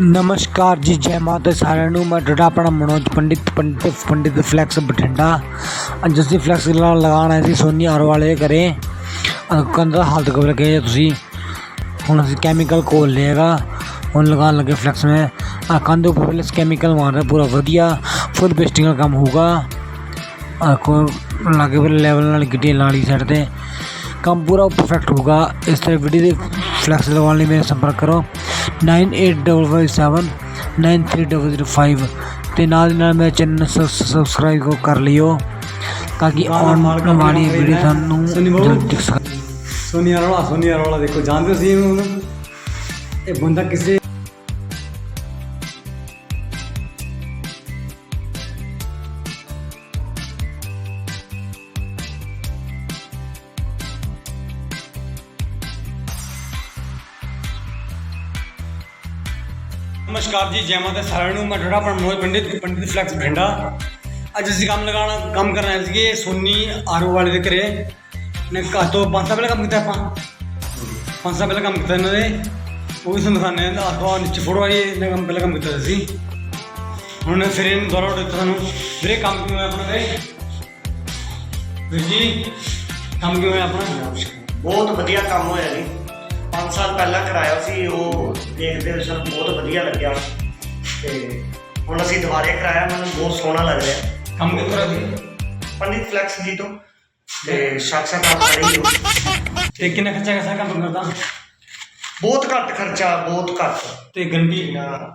ਨਮਸਕਾਰ ਜੀ, ਜੈ ਮਾਤਾ ਸਾਰਿਆਂ ਨੂੰ ਮੈਂ ਤੁਹਾਡਾ ਆਪਣਾ ਮਨੋਜ ਪੰਡਿਤ ਪੰਡਿਤ ਪੰਡਿਤ ਫਲੈਕਸ ਬਠਿੰਡਾ। ਅੱਜ ਅਸੀਂ ਫਲੈਕਸ ਲਾ- ਲਗਾਉਣ ਆਏ ਸੀ ਸੋਨੀ ਆਰ ਵਾਲੇ ਘਰੇ। ਕੰਦਾ ਹਾਲਤ ਕਬਰ ਕੇ ਤੁਸੀਂ। ਹੁਣ ਅਸੀਂ ਕੈਮੀਕਲ ਕੋਲ ਲਿਆਗਾ ਹੁਣ ਲਗਾਉਣ ਲੱਗੇ ਫਲੈਕਸ ਮੈਂ। ਆ ਕੰਧ ਉੱਪਰ ਪਹਿਲੇ ਕੈਮੀਕਲ ਮਾਰ ਪੂਰਾ ਵਧੀਆ। ਫੁੱਲ ਬੇਸਟਿੰਗ ਦਾ ਕੰਮ ਹੋਊਗਾ। ਆ ਕੋ ਲਾਗੇ ਫਿਰ ਲੈਵਲ ਨਾਲ ਗਿੱਟੀ ਲਾਲੀ ਸਾਈਡ ਤੇ। ਕੰਮ ਪੂਰਾ ਪਰਫੈਕਟ ਹੋਊਗਾ ਇਸ ਤਰ੍ਹਾਂ ਵੀਡੀਓ ਦੇ ਫਲੈਕਸ ਲਗਵਾਉਣ ਲਈ ਮੇਰੇ ਸੰਪਰਕ ਕਰੋ 9857 93005 ਤੇ ਨਾਲ ਦੀ ਨਾਲ ਮੇਰੇ ਚੈਨਲ ਨੂੰ ਸਬਸਕ੍ਰਾਈਬ ਕਰ ਲਿਓ ਤਾਂ ਕਿ ਆਉਣ ਵਾਲੀ ਵੀਡੀਓ ਤੁਹਾਨੂੰ ਜਲਦੀ ਦਿਖ ਸਕੇ ਸੋਨੀਆ ਰੋਲਾ ਸੋਨੀਆ ਰੋਲਾ ਦੇਖੋ ਜਾਣਦੇ ਸੀ ਇਹਨੂੰ ਇਹ ਬੰਦਾ ਕਿਸੇ ਨਮਸਕਾਰ ਜੀ ਜੈ ਮਾਤਾ ਸਾਰਿਆਂ ਨੂੰ ਮੈਂ ਤੁਹਾਡਾ ਆਪਣਾ ਮਨੋਜ ਪੰਡਿਤ ਪੰਡਿਤ ਫਲੈਕਸ ਬਠਿੰਡਾ ਅੱਜ ਅਸੀਂ ਕੰਮ ਲਗਾਉਣਾ ਕੰਮ ਕਰਨ ਆਏ ਸੀਗੇ ਸੋਨੀ ਆਰਓ ਵਾਲੇ ਦੇ ਘਰੇ ਨੇ ਘਰ ਤੋਂ ਪੰਜ ਸਾਲ ਪਹਿਲਾਂ ਕੰਮ ਕੀਤਾ ਆਪਾਂ ਪੰਜ ਸਾਲ ਪਹਿਲਾਂ ਕੰਮ ਕੀਤਾ ਇਹਨਾਂ ਨੇ ਉਹ ਵੀ ਤੁਹਾਨੂੰ ਦਿਖਾਉਂਦੇ ਹਾਂ ਨੀਚੇ ਫੋਟੋ ਆਈ ਇਹਨਾਂ ਕੰਮ ਪਹਿਲਾਂ ਕੰਮ ਕੀਤਾ ਸੀ ਹੁਣ ਫਿਰ ਇਹਨੂੰ ਦੁਬਾਰਾ order ਦਿੱਤਾ ਸਾਨੂੰ ਵੀਰੇ ਕੰਮ ਕਿਵੇਂ ਹੋਇਆ ਆਪਣਾ ਵੀਰੇ ਵੀਰ ਜੀ ਕੰਮ ਕਿਵੇਂ ਹੋਇਆ ਆਪਣਾ ਬਹੁਤ ਵਧੀਆ ਕੰਮ ਹੋਇਆ ਜੀ 5 ਸਾਲ ਪਹਿਲਾਂ ਕਰਾਇਆ ਸੀ ਉਹ ਦੇਖਦੇ ਹੋਏ ਸਾਨੂੰ ਬਹੁਤ ਵਧੀਆ ਲੱਗਿਆ। ਤੇ ਹੁਣ ਅਸੀਂ ਦੁਬਾਰੇ ਕਰਾਇਆ ਮੈਨੂੰ ਬਹੁਤ ਸੋਹਣਾ ਲੱਗ ਰਿਹਾ। ਕੰਮ ਕਿੱਥੋਂ ਸੀ ਪੰਡਿਤ ਫਲੈਕਸ ਜੀ ਤੋਂ। ਤੇ ਸਾਖਸ਼ਾਤ ਆਪ ਕਰੀ ਤੇ ਕਿੰਨਾ ਖਰਚਾ ਕਿਸਾ ਕੰਮ ਕਰਦਾ? ਬਹੁਤ ਘੱਟ ਖਰਚਾ ਬਹੁਤ ਘੱਟ। ਤੇ ਨਾ